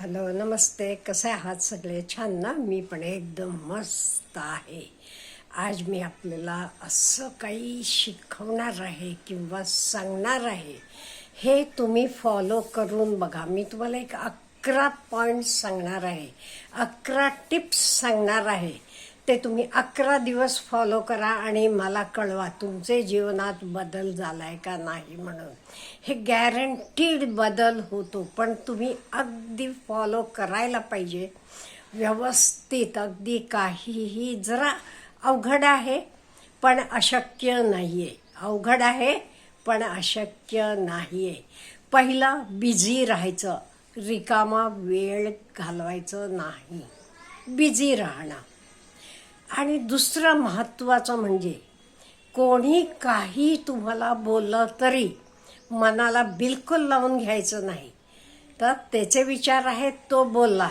Hello नमस्ते. कसे आहात सगळे? छान ना? मी पण एकदम मस्त आहे. आज मी आपल्याला असं काही शिकवणार आहे किंवा सांगणार आहे हे तुम्ही फॉलो करून बघा. मी तुम्हाला एक अकरा पॉईंट सांगणार आहे. अकरा टिप्स सांगणार आहे. ते तुम्ही अकरा दिवस फॉलो करा आणि मला कळवा तुमचे जीवनात बदल झालाय का नाही म्हणून. हे गॅरंटीड बदल होतो पण तुम्ही अगदी फॉलो करायला पाहिजे. व्यवस्थित अगदी काहीही जरा अवघड आहे पण अशक्य नाही आहे अवघड आहे पण अशक्य नाही आहे पहिलं बिझी राहायचं. रिकामा वेळ घालवायचं नाही. बिझी राहणं. आणि दुसरं महत्त्वाचं म्हणजे कोणी काही तुम्हाला बोललं तरी मनाला बिलकुल लावून घ्यायचं नाही. तर त्याचे विचार आहेत तो बोलला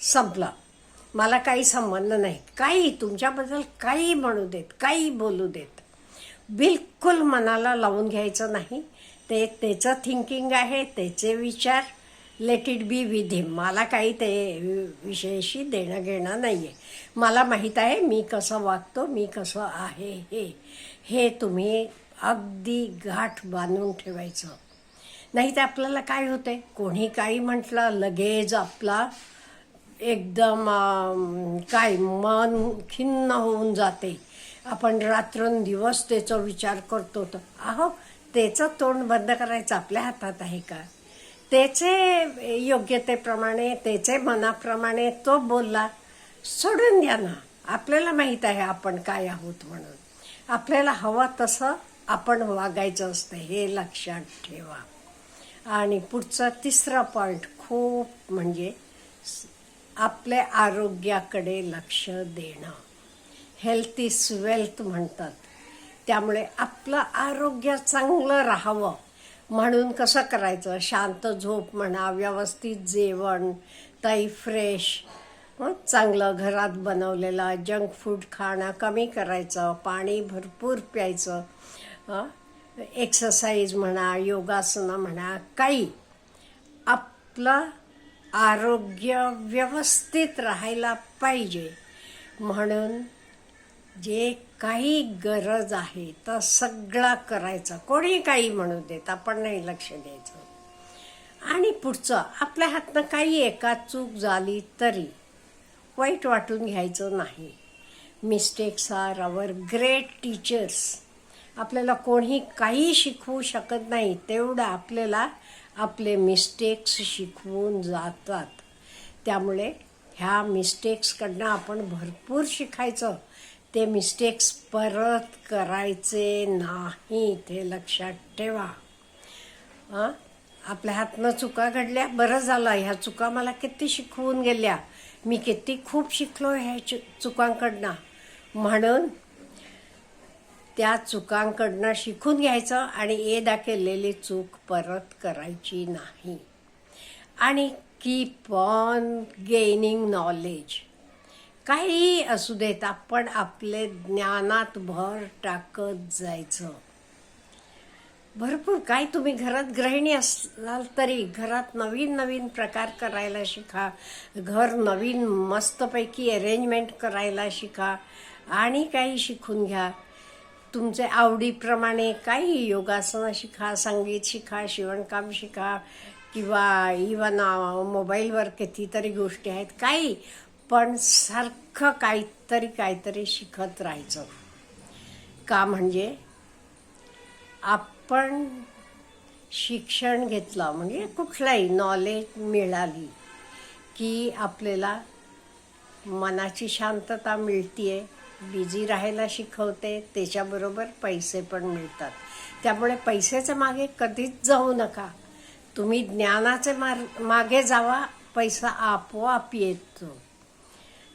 संपला. मला काही संबंध नाही काही तुमच्याबद्दल काही म्हणू देत काही बोलू देत. बिलकुल मनाला लावून घ्यायचं नाही. ते त्याचं थिंकिंग आहे त्याचे विचार. Let it be with him मला काही ते विषयाशी देणं घेणं नाही आहे मला माहीत आहे मी कसं वागतो मी कसं आहे हे. हे तुम्ही अगदी गाठ बांधून ठेवायचं. नाही तर आपल्याला काय होते कोणी काही म्हटलं लगेच आपला एकदम काय मन खिन्न होऊन जाते. आपण रात्रंदिवस त्याचा विचार करतो तर अहो त्याचं तोंड बंद करायचं आपल्या हातात आहे का? त्याचे योग्यतेप्रमाणे त्याचे मनाप्रमाणे तो बोलला सोडून द्या ना. आपल्याला माहीत आहे आपण काय आहोत म्हणून. आपल्याला हवा तसं आपण वागायचं असतं हे लक्षात ठेवा. आणि पुढचा तिसरा पॉईंट खूप म्हणजे आपल्या आरोग्याकडे लक्ष देणं. हेल्थ इज वेल्थ म्हणतात. त्यामुळे आपलं आरोग्य चांगलं राहावं. म्हणून कसं करायचं? शांत झोप म्हणा व्यवस्थित जेवण ताई फ्रेश चांगलं घरात बनवलेलं जंक फूड खाणं कमी करायचं पाणी भरपूर प्यायचं एक्सरसाइज म्हणा योगासनं म्हणा काही. आपलं आरोग्य व्यवस्थित राहायला पाहिजे. म्हणून जे काही गरज आहे तर सगळं करायचं. कोणी काही म्हणू देत आपण नाही लक्ष द्यायचं. आणि पुढचं आपल्या हातनं काही एका चूक झाली तरी वाईट वाटून घ्यायचं नाही. Mistakes are our great teachers आपल्याला कोणी काही शिकवू शकत नाही तेवढं आपल्याला आपले मिस्टेक्स शिकवून जातात. त्यामुळे ह्या मिस्टेक्सकडनं आपण भरपूर शिकायचं. ते मिस्टेक्स परत करायचे नाही ते लक्षात ठेवा. आपल्या हातनं चुका घडल्या बरं झालं. ह्या चुका मला किती शिकवून गेल्या. मी किती खूप शिकलो ह्या चु चुकांकडनं. म्हणून त्या चुकांकडनं शिकून घ्यायचं आणि एदा केलेली चूक परत करायची नाही. आणि कीप ऑन गेनिंग नॉलेज काही असू देत आपण आपले ज्ञानात भर टाकत जायचं. भरपूर. काय तुम्ही घरात गृहिणी असाल तरी घरात नवीन नवीन प्रकार करायला शिका. घर नवीन मस्तपैकी अरेंजमेंट करायला शिका आणि काही शिकून घ्या. तुमचे आवडीप्रमाणे काही योगासनं शिका संगीत शिका शिवणकाम शिका किंवा इवन मोबाईलवर कितीतरी गोष्टी आहेत. काही पण सारखं काहीतरी काहीतरी शिकत राहायचं. का म्हणजे आप पण शिक्षण घेतलं म्हणजे कुठलाही नॉलेज मिळाली की आपल्याला मनाची शांतता मिळतीये बिझी राहायला शिकवते त्याच्याबरोबर पैसे पण मिळतात. त्यामुळे पैशाच्या मागे कधीच जाऊ नका. तुम्ही ज्ञानाचे मार मागे जावा पैसा आपोआप येतो.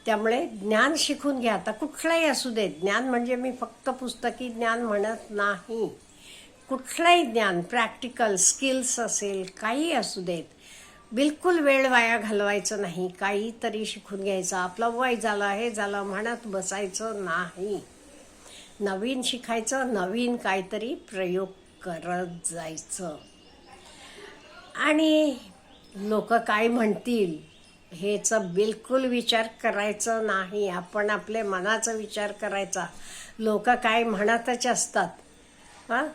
त्यामुळे ज्ञान शिकून घ्या. आता कुठलाही असू दे ज्ञान म्हणजे मी फक्त पुस्तकी ज्ञान म्हणत नाही. कुठलंही ज्ञान प्रॅक्टिकल स्किल्स असेल काही असू देत बिलकुल वेळ वाया घालवायचं नाही. काहीतरी शिकून घ्यायचं. आपलं वय झालं हे झालं म्हणत बसायचं नाही. नवीन शिकायचं नवीन काहीतरी प्रयोग करत जायचं. आणि लोक काय म्हणतील ह्याचं बिलकुल विचार करायचं नाही. आपण आपले मनाचा विचार करायचा. लोक काय म्हणतच असतात. हां?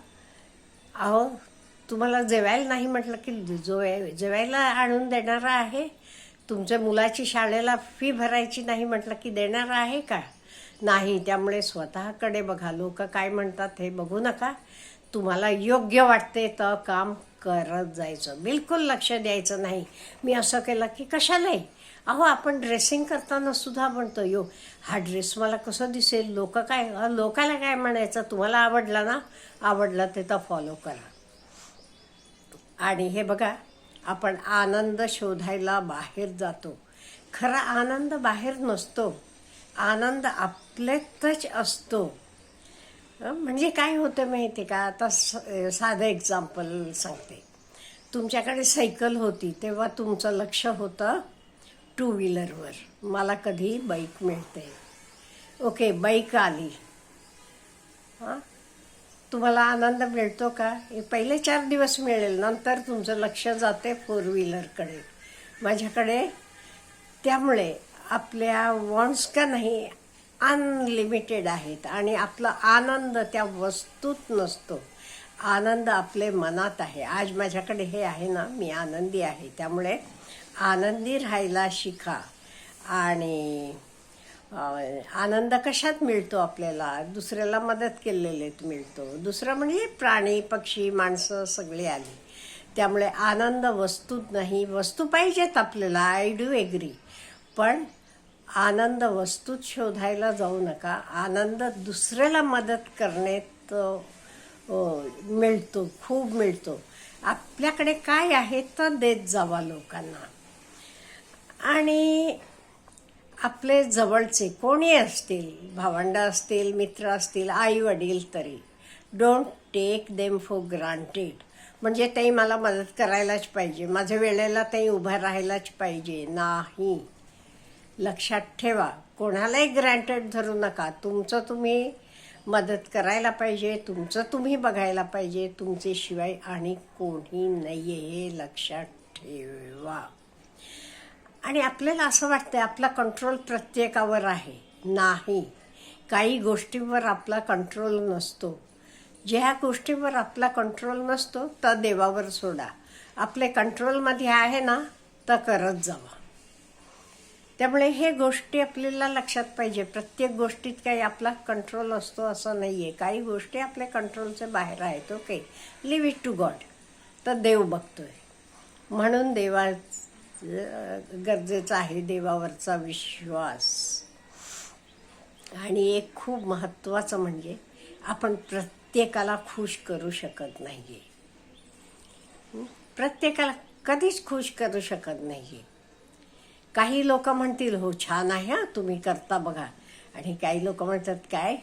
अहो तुम्हाला जेवायला नाही म्हटलं की जो जेवायला आणून देणारा आहे? तुमच्या मुलाची शाळेला फी भरायची नाही म्हटलं की देणारा आहे का? नाही त्यामुळे स्वतःकडे बघा. लोक काय म्हणतात हे बघू नका. तुम्हाला योग्य वाटते तर काम करत जायचं. बिलकुल लक्ष द्यायचं नाही. मी असं केलं की कशालाही? अहो आपण ड्रेसिंग करताना सुद्धा म्हणतो यो हा ड्रेस मला कसं दिसेल? लोक काय लोकाला काय म्हणायचं? तुम्हाला आवडला ना? आवडला ते तर फॉलो करा. आणि हे बघा आपण आनंद शोधायला बाहेर जातो. खरा आनंद बाहेर नसतो. आनंद आपल्यातच असतो. म्हणजे काय होतं माहिती का? आता स- साधं एक्झाम्पल सांगते. तुमच्याकडे सायकल होती तेव्हा तुमचं लक्ष होतं टू व्हीलरवर. मला कधी बाईक मिळते. ओके बाईक आली. हां? तुम्हाला आनंद मिळतो का? हे पहिले चार दिवस मिळेल नंतर तुमचं लक्ष जाते फोर व्हीलरकडे माझ्याकडे त्यामुळे आपल्या वॉन्ट्स का नाही अनलिमिटेड आहेत आणि आपला आनंद त्या वस्तूत नसतो. आनंद आपले मनात आहे. आज माझ्याकडे हे आहे ना मी आनंदी आहे. त्यामुळे आनंदी राहायला शिका आणि आनंद कशात मिळतो आपल्याला? दुसऱ्याला मदत केलेलेत मिळतो. दुसरं म्हणजे प्राणी पक्षी माणसं सगळी आली. त्यामुळे आनंद वस्तूत नाही. वस्तू पाहिजेत आपल्याला. आय डू एग्री पण आनंद वस्तूत शोधायला जाऊ नका. आनंद दुसऱ्याला मदत करण्यात मिळतो. खूप मिळतो. आपल्याकडे काय आहे? तर देत जावा लोकांना. आणि आपले जवळचे कोणी असतील भावंड असतील मित्र असतील आई वडील तरी don't take them for granted म्हणजे ते मला मदत करायलाच पाहिजे. माझ्या वेळेला ताई उभं राहायलाच पाहिजे. नाही. लक्षात ठेवा. कोणालाही ग्रँटेड धरू नका. तुमचं तुम्ही मदत करायला पाहिजे. तुमचं तुम्ही बघायला पाहिजे. तुमचे शिवाय आणि कोणी नाही आहे हे लक्षात ठेवा. आणि आपल्याला असं वाटतं आपला कंट्रोल प्रत्येकावर आहे. नाही. काही गोष्टींवर आपला कंट्रोल नसतो. ज्या गोष्टीवर आपला कंट्रोल नसतो तर देवावर सोडा. आपले कंट्रोलमध्ये आहे ना तर करत जावा. त्यामुळे हे गोष्टी आपल्याला लक्षात पाहिजे. प्रत्येक गोष्टीत काही आपला कंट्रोल असतो असं नाही आहे काही गोष्टी आपल्या कंट्रोलच्या बाहेर आहेत okay leave it to God तर देव बघतोय. म्हणून देवा गरजेचा आहे देवावरचा विश्वास. आणि एक खूप महत्त्वाचं म्हणजे आपण प्रत्येकाला खुश करू शकत नाही प्रत्येकाला कधीच खुश करू शकत नाही काही लोक म्हणतील हो छान आहे हा तुम्ही करता बघा. आणि काही लोक म्हणतात काय?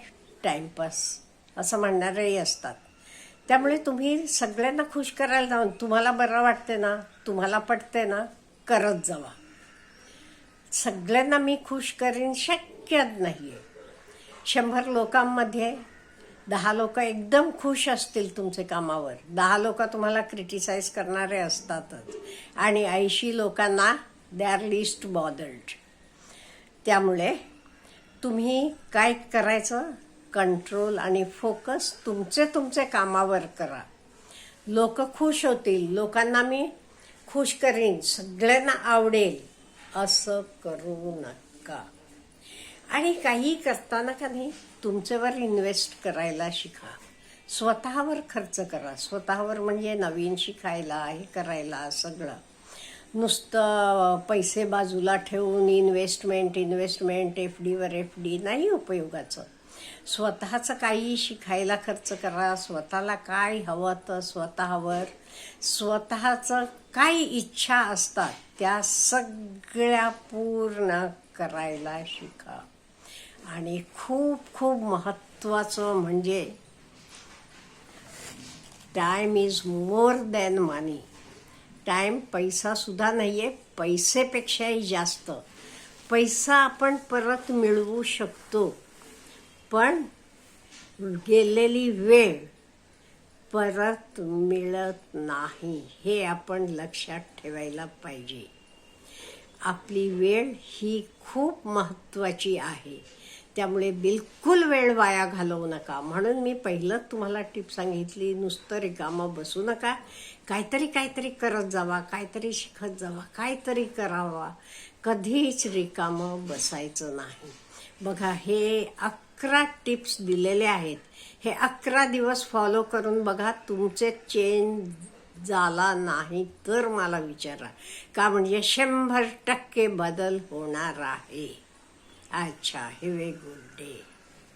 टाइमपास. असं म्हणणारेही असतात. त्यामुळे तुम्ही सगळ्यांना खुश करायला जाऊन तुम्हाला बरं वाटते ना? तुम्हाला पटते ना? करत जावा. सगळ्यांना मी खुश करीन शक्यच नाही आहे शंभर लोकांमध्ये दहा लोक एकदम खुश असतील तुमचे कामावर. दहा लोक तुम्हाला क्रिटिसाइज करणारे असतातच. आणि ऐंशी लोकांना दे आर लिस्ट बॉदर्ड त्यामुळे तुम्ही काय करायचं? कंट्रोल आणि फोकस तुमचे तुमचे कामावर करा. लोक खुश होतील. लोकांना मी खुश करीन सगळ्यांना आवडेल असं करू नका. आणि काही करताना का नाही तुमच्यावर इन्व्हेस्ट करायला शिका. स्वतःवर खर्च करा. स्वतःवर म्हणजे नवीन शिकायला हे करायला सगळं. नुसतं पैसे बाजूला ठेवून इन्व्हेस्टमेंट इन्व्हेस्टमेंट एफ डीवर एफ डी नाही उपयोगाचं. स्वतःचं काही शिकायला खर्च करा स्वतःला काय हवं तर स्वतःवर. स्वतःचं काय इच्छा असतात त्या सगळ्या पूर्ण करायला शिका. आणि खूप खूप महत्त्वाचं म्हणजे time is more than money time पैसासुद्धा नाही आहे पैसेपेक्षाही जास्त. पैसा आपण परत मिळवू शकतो. पण गेलेली वेळ परत मिळत नाही हे आपण लक्षात ठेवायला पाहिजे. आपली वेळ ही खूप महत्त्वाची आहे. त्यामुळे बिलकुल वेळ वाया घालवू नका. म्हणून मी पहिलं तुम्हाला टिप सांगितली नुसतं रिकामं बसू नका. काहीतरी काहीतरी करत जावा काहीतरी शिकत जावा काहीतरी करावा. कधीच रिकामं बसायचं नाही. बघा हे अकरा टिप्स दिलेले आहेत. हे अकरा दिवस फॉलो करून बघा तुमचे चेंज झाला नाही तर मला विचारा. का म्हणजे शंभर टक्के बदल होणार आहे. अच्छा हे वे गुड डे